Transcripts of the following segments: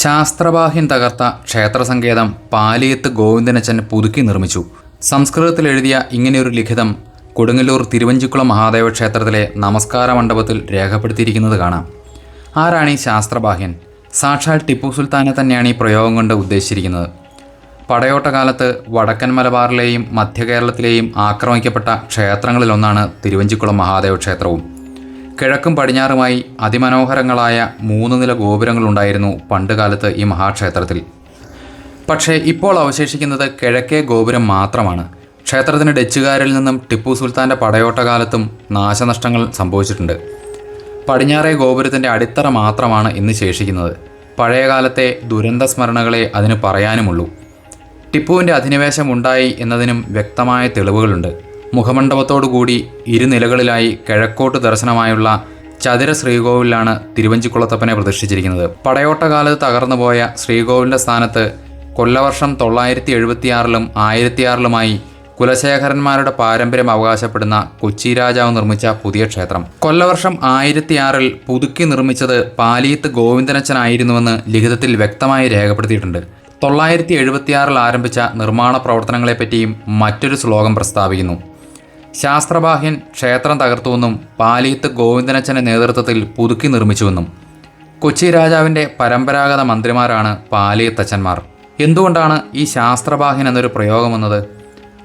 ശാസ്ത്രബാഹ്യം തകർത്ത ക്ഷേത്രസങ്കേതം പാലിയത്ത് ഗോവിന്ദനച്ചൻ പുതുക്കി നിർമ്മിച്ചു. സംസ്കൃതത്തിൽ എഴുതിയ ഇങ്ങനെയൊരു ലിഖിതം കൊടുങ്ങല്ലൂർ തിരുവഞ്ചിക്കുളം മഹാദേവ ക്ഷേത്രത്തിലെ നമസ്കാര മണ്ഡപത്തിൽ രേഖപ്പെടുത്തിയിരിക്കുന്നത് കാണാം. ആരാണ് ഈ ശാസ്ത്രബാഹ്യൻ? സാക്ഷാൽ ടിപ്പു സുൽത്താനെ തന്നെയാണ് ഈ പ്രയോഗം കൊണ്ട് ഉദ്ദേശിച്ചിരിക്കുന്നത്. പടയോട്ട കാലത്ത് വടക്കൻ മലബാറിലെയും മധ്യ കേരളത്തിലെയും ആക്രമിക്കപ്പെട്ട ക്ഷേത്രങ്ങളിലൊന്നാണ് തിരുവഞ്ചിക്കുളം മഹാദേവ ക്ഷേത്രവും. കിഴക്കും പടിഞ്ഞാറുമായി അതിമനോഹരങ്ങളായ മൂന്ന് നില ഗോപുരങ്ങളുണ്ടായിരുന്നു പണ്ടുകാലത്ത് ഈ മഹാക്ഷേത്രത്തിൽ. പക്ഷേ ഇപ്പോൾ അവശേഷിക്കുന്നത് കിഴക്കേ ഗോപുരം മാത്രമാണ്. ക്ഷേത്രത്തിന് ഡച്ചുകാരിൽ നിന്നും ടിപ്പു സുൽത്താന്റെ പടയോട്ട കാലത്തും നാശനഷ്ടങ്ങൾ സംഭവിച്ചിട്ടുണ്ട്. പടിഞ്ഞാറേ ഗോപുരത്തിന്റെ അടിത്തറ മാത്രമാണ് ഇന്ന് ശേഷിക്കുന്നത്. പഴയകാലത്തെ ദുരന്ത സ്മരണകളെ അതിന് പറയാനുമുള്ളൂ. ടിപ്പുവിന്റെ അധിനിവേശം ഉണ്ടായി എന്നതിനും വ്യക്തമായ തെളിവുകളുണ്ട്. മുഖമണ്ഡപത്തോടുകൂടി ഇരുനിലകളിലായി കിഴക്കോട്ട് ദർശനമായുള്ള ചതുര ശ്രീകോവിലാണ് തിരുവഞ്ചിക്കുളത്തപ്പനെ പ്രതിഷ്ഠിച്ചിരിക്കുന്നത്. പടയോട്ടകാലത്ത് തകർന്നുപോയ ശ്രീകോവിലിന്റെ സ്ഥാനത്ത് കൊല്ലവർഷം തൊള്ളായിരത്തി എഴുപത്തിയാറിലും ആയിരത്തിയാറിലുമായി കുലശേഖരന്മാരുടെ പാരമ്പര്യം അവകാശപ്പെടുന്ന കൊച്ചി രാജാവ് നിർമ്മിച്ച പുതിയ ക്ഷേത്രം. കൊല്ലവർഷം ആയിരത്തിയാറിൽ പുതുക്കി നിർമ്മിച്ചത് പാലിയത്ത് ഗോവിന്ദനച്ചനായിരുന്നുവെന്ന് ലിഖിതത്തിൽ വ്യക്തമായി രേഖപ്പെടുത്തിയിട്ടുണ്ട്. തൊള്ളായിരത്തി എഴുപത്തിയാറിൽ ആരംഭിച്ച നിർമ്മാണ പ്രവർത്തനങ്ങളെപ്പറ്റിയും മറ്റൊരു ശ്ലോകം പ്രസ്താവിക്കുന്നു. ശാസ്ത്രബാഹ്യൻ ക്ഷേത്രം തകർത്തുവെന്നും പാലിയത്ത് ഗോവിന്ദനച്ചന്റെ നേതൃത്വത്തിൽ പുതുക്കി നിർമ്മിച്ചുവെന്നും കൊച്ചി രാജാവിന്റെ പരമ്പരാഗത മന്ത്രിമാരാണ് പാലിയത്തച്ഛന്മാർ. എന്തുകൊണ്ടാണ് ഈ ശാസ്ത്രബാഹ്യൻ എന്നൊരു പ്രയോഗം വന്നത്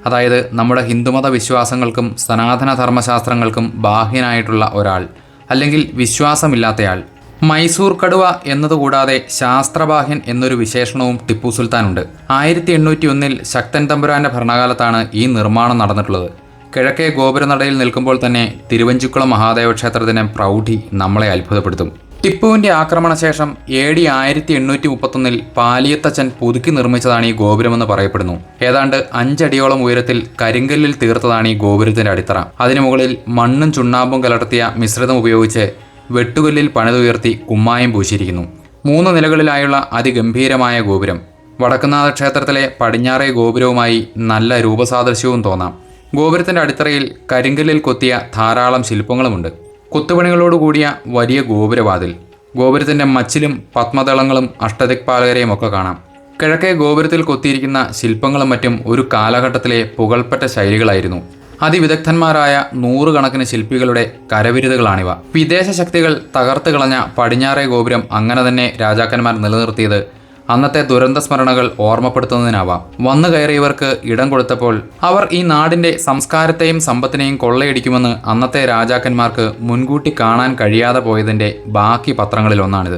അതായത് നമ്മുടെ ഹിന്ദുമത വിശ്വാസങ്ങൾക്കും സനാതന ധർമ്മശാസ്ത്രങ്ങൾക്കും ബാഹ്യനായിട്ടുള്ള ഒരാൾ അല്ലെങ്കിൽ വിശ്വാസമില്ലാത്തയാൾ. മൈസൂർ കടുവ എന്നതുകൂടാതെ ശാസ്ത്രബാഹ്യൻ എന്നൊരു വിശേഷണവും ടിപ്പു സുൽത്താനുണ്ട്. ആയിരത്തി എണ്ണൂറ്റി ഒന്നിൽ ശക്തൻ തമ്പുരാന്റെ ഭരണകാലത്താണ് ഈ നിർമ്മാണം നടന്നിട്ടുള്ളത്. കിഴക്കേ ഗോപുരനടയിൽ നിൽക്കുമ്പോൾ തന്നെ തിരുവഞ്ചിക്കുളം മഹാദേവ ക്ഷേത്രത്തിന് പ്രൗഢി നമ്മളെ അത്ഭുതപ്പെടുത്തും. ടിപ്പുവിന്റെ ആക്രമണശേഷം എ ഡി ആയിരത്തി എണ്ണൂറ്റി മുപ്പത്തൊന്നിൽ പാലിയത്തച്ഛൻ പുതുക്കി നിർമ്മിച്ചതാണ് ഈ ഗോപുരമെന്ന് പറയപ്പെടുന്നു. ഏതാണ്ട് അഞ്ചടിയോളം ഉയരത്തിൽ കരിങ്കല്ലിൽ തീർത്തതാണ് ഈ ഗോപുരത്തിന്റെ അടിത്തറ. അതിനു മുകളിൽ മണ്ണും ചുണ്ണാമ്പും കലർത്തിയ മിശ്രിതം ഉപയോഗിച്ച് വെട്ടുകല്ലിൽ പണിതുയർത്തി കുമ്മായം പൂശിയിരിക്കുന്നു. മൂന്ന് നിലകളിലായുള്ള അതിഗംഭീരമായ ഗോപുരം. വടക്കുന്നാഥ ക്ഷേത്രത്തിലെ പടിഞ്ഞാറേ ഗോപുരവുമായി നല്ല രൂപസാദൃശ്യവും തോന്നാം. ഗോപുരത്തിന്റെ അടിത്തറയിൽ കരിങ്കല്ലിൽ കൊത്തിയ ധാരാളം ശില്പങ്ങളുമുണ്ട്. കൊത്തുപണികളോടുകൂടിയ വലിയ ഗോപുരവാതിൽ. ഗോപുരത്തിന്റെ മച്ചിലും പത്മദളങ്ങളും അഷ്ടദിക്പാലകരെയും ഒക്കെ കാണാം. കിഴക്കേ ഗോപുരത്തിൽ കൊത്തിയിരിക്കുന്ന ശില്പങ്ങളും മറ്റും ഒരു കാലഘട്ടത്തിലെ പുകൾപ്പെട്ട ശൈലികളായിരുന്നു. അതിവിദഗ്ധന്മാരായ നൂറുകണക്കിന് ശില്പികളുടെ കരവിരുതുകളാണിവ. വിദേശ ശക്തികൾ തകർത്ത് കളഞ്ഞ പടിഞ്ഞാറേ ഗോപുരം അങ്ങനെ തന്നെ രാജാക്കന്മാർ നിലനിർത്തിയത് അന്നത്തെ ദുരന്ത സ്മരണകൾ ഓർമ്മപ്പെടുത്തുന്നതിനാവാം. വന്നു കയറിയവർക്ക് ഇടം കൊടുത്തപ്പോൾ അവർ ഈ നാടിന്റെ സംസ്കാരത്തെയും സമ്പത്തിനെയും കൊള്ളയടിക്കുമെന്ന് അന്നത്തെ രാജാക്കന്മാർക്ക് മുൻകൂട്ടി കാണാൻ കഴിയാതെ പോയതിന്റെ ബാക്കി പത്രങ്ങളിൽ ഒന്നാണിത്